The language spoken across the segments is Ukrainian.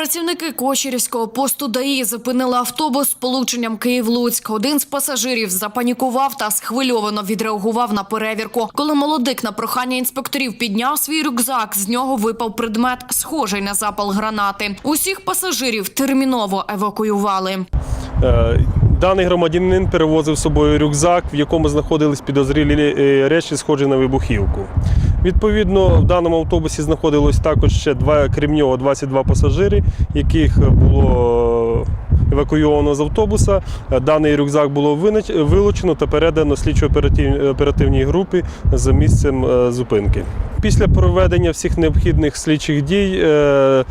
Працівники Кочерівського посту ДАІ зупинили автобус з полученням Київ-Луцьк. Один з пасажирів запанікував та схвильовано відреагував на перевірку. Коли молодик на прохання інспекторів підняв свій рюкзак, з нього випав предмет, схожий на запал гранати. Усіх пасажирів терміново евакуювали. Е, Даний громадянин перевозив з собою рюкзак, в якому знаходились підозрілі е, речі, схожі на вибухівку. Відповідно, в даному автобусі знаходилось також ще два, крім нього 22 пасажири, яких було евакуйовано з автобуса. Е, Даний рюкзак було вилучено та передано слідчо-оперативній групі за місцем е, зупинки. Після проведення всіх необхідних слідчих дій е,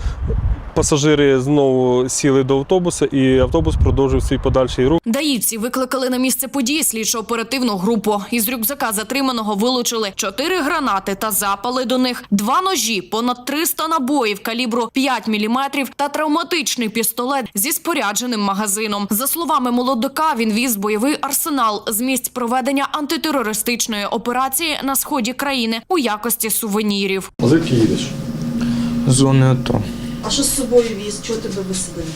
пасажири знову сіли до автобуса, і автобус продовжив свій подальший рух. Даївці викликали на місце події слідчо-оперативну групу. Із рюкзака затриманого вилучили чотири гранати та запали до них, два ножі, понад 300 набоїв калібру 5 мм та травматичний пістолет зі спорядженим магазином. За словами молодика, він віз бойовий арсенал з місць проведення антитерористичної операції на сході країни у якості сувенірів. Звідки їдеш? Зони АТО. А що з собою віз? Чого тебе висадили?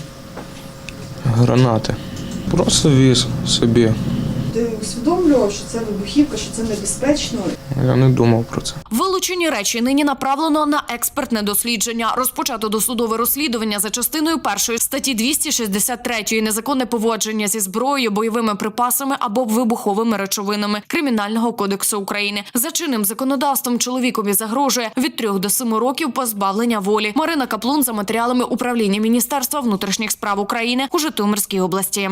Гранати. Просто віз собі. Ти усвідомлював, що це вибухівка, що це небезпечно. Я не думав про це. Вилучені речі нині направлено на експертне дослідження. Розпочато досудове розслідування за частиною першої статті 263 незаконне поводження зі зброєю, бойовими припасами або вибуховими речовинами Кримінального кодексу України. За чинним законодавством чоловікові загрожує від 3 до 7 років позбавлення волі. Марина Каплун за матеріалами управління Міністерства внутрішніх справ України у Житомирській області.